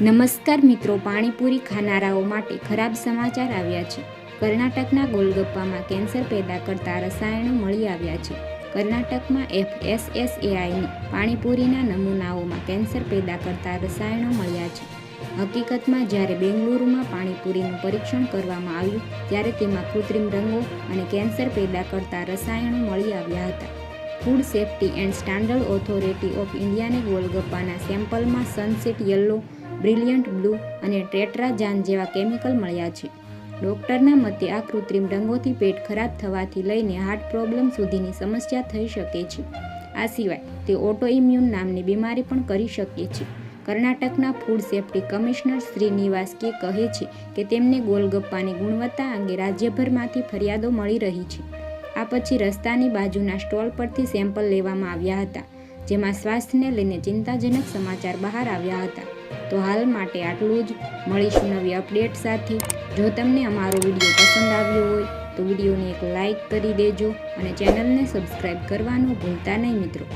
નમસ્કાર મિત્રો, પાણીપુરી ખાનારાઓ માટે ખરાબ સમાચાર આવ્યા છે. કર્ણાટકના ગોલગપ્પામાં કેન્સર પેદા કરતા રસાયણો મળી આવ્યા છે. કર્ણાટકમાં એફએસએસએઆઈની પાણીપુરીના નમૂનાઓમાં કેન્સર પેદા કરતા રસાયણો મળ્યા છે. હકીકતમાં, જ્યારે બેંગલુરુમાં પાણીપુરીનું પરીક્ષણ કરવામાં આવ્યું, ત્યારે તેમાં કૃત્રિમ રંગો અને કેન્સર પેદા કરતા રસાયણો મળી આવ્યા હતા. Food safety and standard authority of ઇન્ડિયાને ગોલગપ્પાના સેમ્પલમાં સનસેટ યલો બ્રિલિયન્ટ બ્લુ અને ટેટ્રાજાન જેવા કેમિકલ મળ્યા છે. ડોક્ટરના મતે આ કૃત્રિમ રંગોથી પેટ ખરાબ થવાથી લઈને હાર્ટ પ્રોબ્લેમ સુધીની સમસ્યા થઈ શકે છે. આ સિવાય, તે ઓટોઇમ્યુન નામની બીમારી પણ કરી શકે છે. કર્ણાટકના ફૂડ સેફ્ટી કમિશનર શ્રીનિવાસ કે કહે છે કે તેમને ગોલગપ્પાની ગુણવત્તા અંગે રાજ્યભરમાંથી ફરિયાદો મળી રહી છે. આ પછી રસ્તાની બાજુના સ્ટોલ પરથી સેમ્પલ લેવામાં આવ્યા હતા. જેમાં સ્વાસ્થ્યને લઈને ચિંતાજનક સમાચાર બહાર આવ્યા હતા. તો હાલ માટે આટલું જ. મળીશું નવી અપડેટ સાથે. જો તમને અમારો વીડિયો પસંદ આવ્યો હોય, તો વિડીયોને એક લાઈક કરી દેજો અને ચેનલને સબસ્ક્રાઈબ કરવાનું ભૂલતા નહીં મિત્રો.